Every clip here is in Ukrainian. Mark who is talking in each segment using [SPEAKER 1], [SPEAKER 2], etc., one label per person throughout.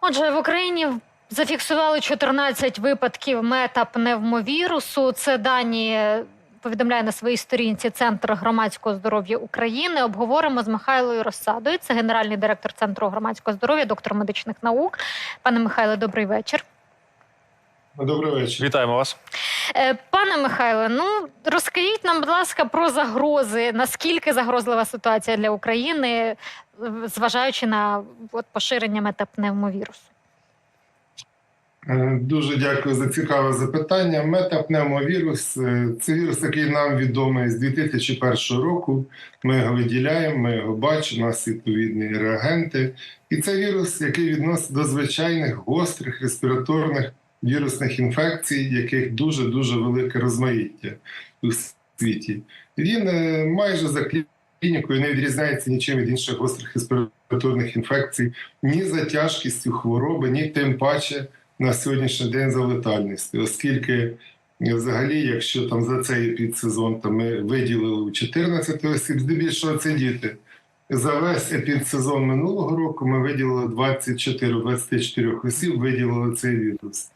[SPEAKER 1] Отже, в Україні зафіксували 14 випадків метапневмовірусу. Це дані повідомляє на своїй сторінці Центр громадського здоров'я України. Обговоримо з Михайлою Розсадою. Це генеральний директор Центру громадського здоров'я, доктор медичних наук. Пане Михайле, добрий вечір.
[SPEAKER 2] Добрий вечір.
[SPEAKER 3] Вітаємо вас.
[SPEAKER 1] Е, Пане Михайле, ну розкажіть нам, будь ласка, про загрози. Наскільки загрозлива ситуація для України, зважаючи на от, поширення метапневмовірусу?
[SPEAKER 2] Е, Дуже дякую за цікаве запитання. Метапневмовірус е, це вірус, який нам відомий з 2001 року. Ми його виділяємо, ми його бачимо, у нас відповідні реагенти. І це вірус, який відносить до звичайних гострих респіраторних вірусних інфекцій, яких дуже дуже велике розмаїття у світі. Він е, майже за клінікою не відрізняється нічим від інших гострих респіраторних інфекцій, ні за тяжкістю хвороби, ні тим паче на сьогоднішній день за летальністю, оскільки е, взагалі, якщо там за цей епідсезон там ми виділили 14 осіб, здебільшого це діти. За весь епідсезон минулого року ми виділили 24 24 осіб, виділили цей вірус.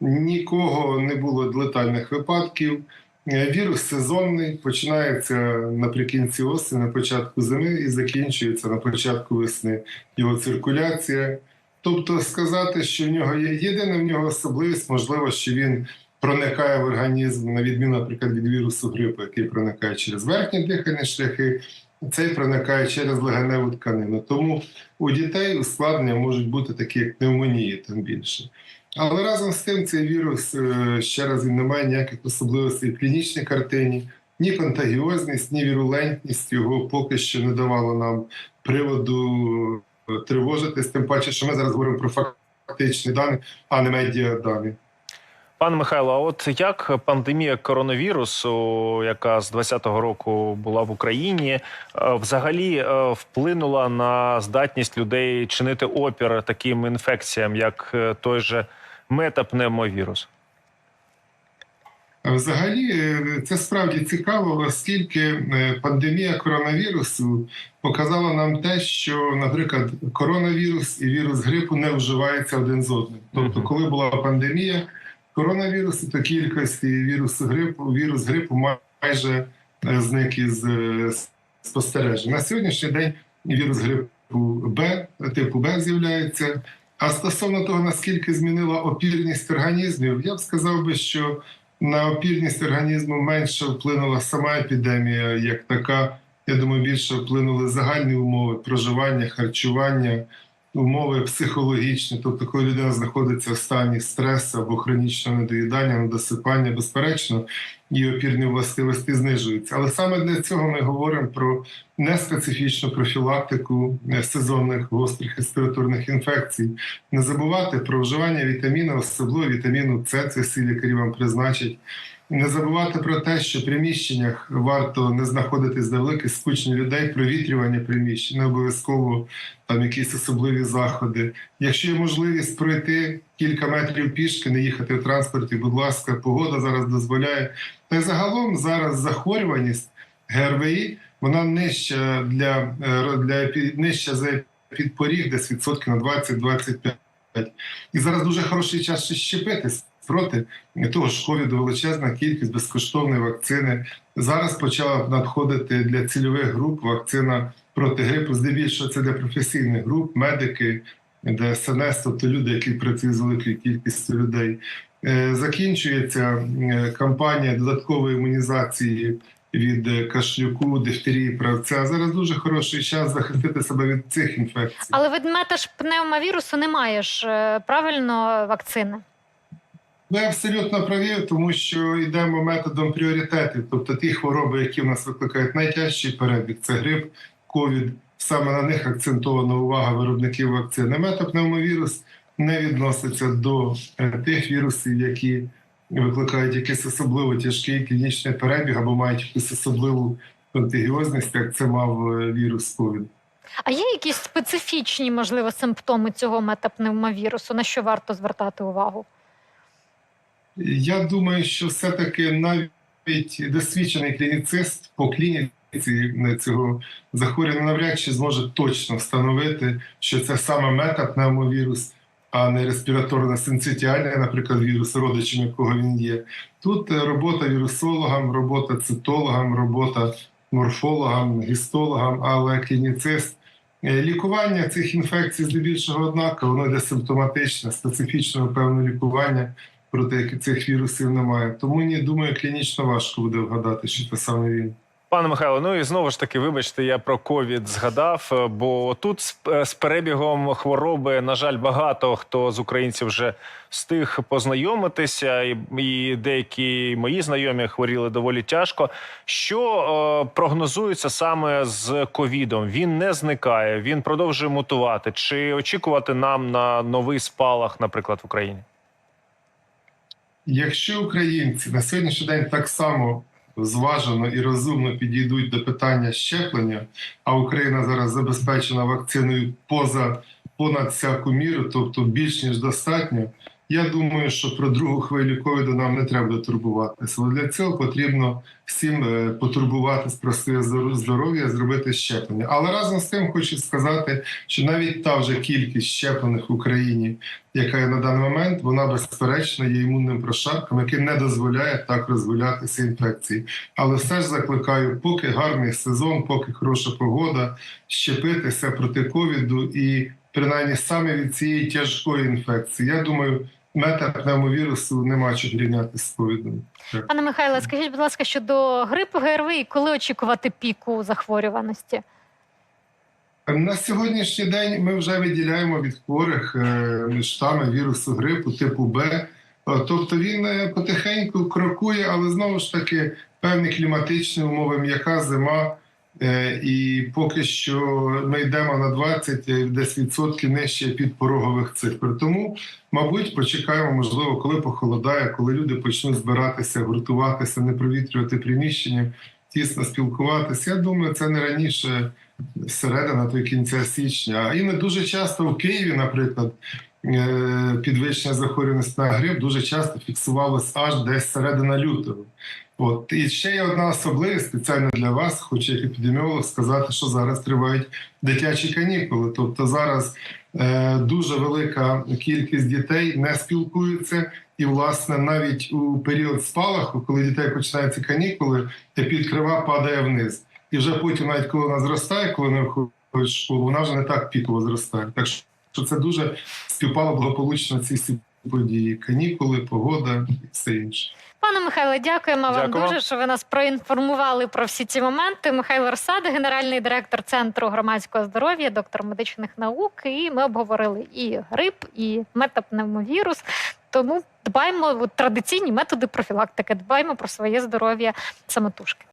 [SPEAKER 2] Нікого не було летальних випадків. Е, Вірус сезонний, починається наприкінці осені, на початку зими і закінчується на початку весни. Його циркуляція. Тобто сказати, що в нього є єдина в нього особливість, можливо, що він проникає в організм, на відміну, наприклад, від вірусу грипу, який проникає через верхні дихальні шляхи, цей проникає через легеневу тканину. Тому у дітей ускладнення можуть бути такі, як пневмонії, тим більше. Але разом з тим цей вірус е, ще раз він не має ніяких особливостей в клінічній картині, ні контагіозність, ні вірулентність його поки що не давало нам приводу тривожитись, тим паче, що ми зараз говоримо про фактичні дані, а не медіадані.
[SPEAKER 3] Пане Михайло, а от як пандемія коронавірусу, яка з 20-го року була в Україні, е, взагалі е, вплинула на здатність людей чинити опір таким інфекціям, як е, той же метапневмовірус?
[SPEAKER 2] Взагалі, це справді цікаво, оскільки пандемія коронавірусу показала нам те, що, наприклад, коронавірус і вірус грипу не вживаються один з одним. Тобто, коли була пандемія коронавірусу, то кількості вірусу грипу, вірус грипу майже е, зник із е, спостережень. На сьогоднішній день вірус грипу Б, типу Б з'являється. А стосовно того, наскільки змінила опірність організмів, я б сказав би, що на опірність організму менше вплинула сама епідемія, як така. Я думаю, більше вплинули загальні умови проживання, харчування, умови психологічні. Тобто, коли людина знаходиться в стані стресу або хронічного недоїдання, недосипання, безперечно, її опірні властивості знижуються. Але саме для цього ми говоримо про неспецифічну профілактику е, сезонних гострих респіраторних інфекцій. Не забувати про вживання вітаміну, особливо вітаміну С, це всі лікарі вам призначать. Не забувати про те, що в приміщеннях варто не знаходитись на великих скучні людей, провітрювання приміщень, не обов'язково там якісь особливі заходи. Якщо є можливість пройти кілька метрів пішки, не їхати в транспорті, будь ласка, погода зараз дозволяє. Та й загалом зараз захворюваність ГРВІ вона нижча для, е, для нижча за підпоріг, десь відсотків на 20-25. І зараз дуже хороший час ще щепитись проти того ж ковіду величезна кількість безкоштовної вакцини. Зараз почала надходити для цільових груп вакцина проти грипу. Здебільшого це для професійних груп, медики, ДСНС, тобто люди, які працюють з великою кількістю людей. Е, Закінчується е, кампанія додаткової імунізації від кашлюку, дифтерії, правця. Зараз дуже хороший час захистити себе від цих інфекцій.
[SPEAKER 1] Але від метапневмовірусу немає ж е, правильно вакцини.
[SPEAKER 2] Ви абсолютно праві, тому що йдемо методом пріоритетів, тобто ті хвороби, які в нас викликають найтяжчий перебіг, це грип, ковід. Саме на них акцентована увага виробників вакцини. Метапневмовірус не відноситься до е, тих вірусів, які викликають якийсь особливо тяжкий клінічний перебіг або мають якусь особливу контагіозність, як це мав е, вірус ковід.
[SPEAKER 1] А є якісь специфічні, можливо, симптоми цього метапневмовірусу, на що варто звертати увагу?
[SPEAKER 2] Я думаю, що все-таки навіть досвідчений клініцист по клініці цього захворювання навряд чи зможе точно встановити, що це саме метапневмовірус, а не респіраторно-синцитіальний, наприклад, вірус, родичем якого він є. Тут е, робота вірусологам, робота цитологам, робота морфологам, гістологам, але клініцист. Е, Лікування цих інфекцій здебільшого однаково, воно йде симптоматичне, специфічного певного лікування проти цих вірусів немає. Тому ні, думаю, клінічно важко буде вгадати, що це саме він.
[SPEAKER 3] Пане Михайло, ну і знову ж таки, вибачте, я про ковід згадав. е, Бо тут з, е, перебігом хвороби, на жаль, багато хто з українців вже встиг познайомитися, і деякі мої знайомі хворіли доволі тяжко. Що е, прогнозується саме з ковідом? Він не зникає, він продовжує мутувати. Чи очікувати нам на новий спалах, наприклад, в Україні?
[SPEAKER 2] Якщо українці на сьогоднішній день так само зважено і розумно підійдуть до питання щеплення, а Україна зараз забезпечена вакциною поза понад всяку міру, тобто більш ніж достатньо. Я думаю, що про другу хвилю ковіду нам не треба турбуватися. Але для цього потрібно всім е, потурбуватись про своє здоров'я, зробити щеплення. Але разом з тим хочу сказати, що навіть та вже кількість щеплених в Україні, яка є на даний момент, вона безперечно є імунним прошарком, який не дозволяє так розгулятися інфекції. Але все ж закликаю, поки гарний сезон, поки хороша погода, щепитися проти ковіду і принаймні саме від цієї тяжкої інфекції. Я думаю, метапневмовірусу нема чого рівняти з ковідом.
[SPEAKER 1] Пане Михайле, скажіть, будь ласка, щодо грипу ГРВІ, коли очікувати піку захворюваності?
[SPEAKER 2] На сьогоднішній день ми вже виділяємо від хворих е, штами вірусу грипу типу Б. Е, Тобто він е, потихеньку крокує, але знову ж таки певні кліматичні умови, м'яка зима. Е, І поки що ми йдемо на 20 е, десь відсотків нижче від порогових цифр. Тому, мабуть, почекаємо, можливо, коли похолодає, коли люди почнуть збиратися, гуртуватися, не провітрювати приміщення, тісно спілкуватися. Я думаю, це не раніше середина до кінця січня. А і не дуже часто в Києві, наприклад, е, підвищення захворюваності на грип дуже часто фіксувалось аж десь середина лютого. От і ще є одна особливість спеціально для вас, хочу як епідеміолог сказати, що зараз тривають дитячі канікули. Тобто зараз е, дуже велика кількість дітей не спілкуються, і власне навіть у період спалаху, коли дітей починаються канікули, епідкрива падає вниз. І вже потім, навіть коли вона зростає, коли вони виходять в школу, вона вже не так піково зростає. Так що це дуже співпало благополучно ці всі події: канікули, погода і все інше.
[SPEAKER 1] Пане Михайле, дякуємо вам дуже, що ви нас проінформували про всі ці моменти. Михайло Росада, генеральний директор Центру громадського здоров'я, доктор медичних наук. І ми обговорили і грип, і метапневмовірус. Тому дбаємо от, традиційні методи профілактики, дбаємо про своє здоров'я самотужки.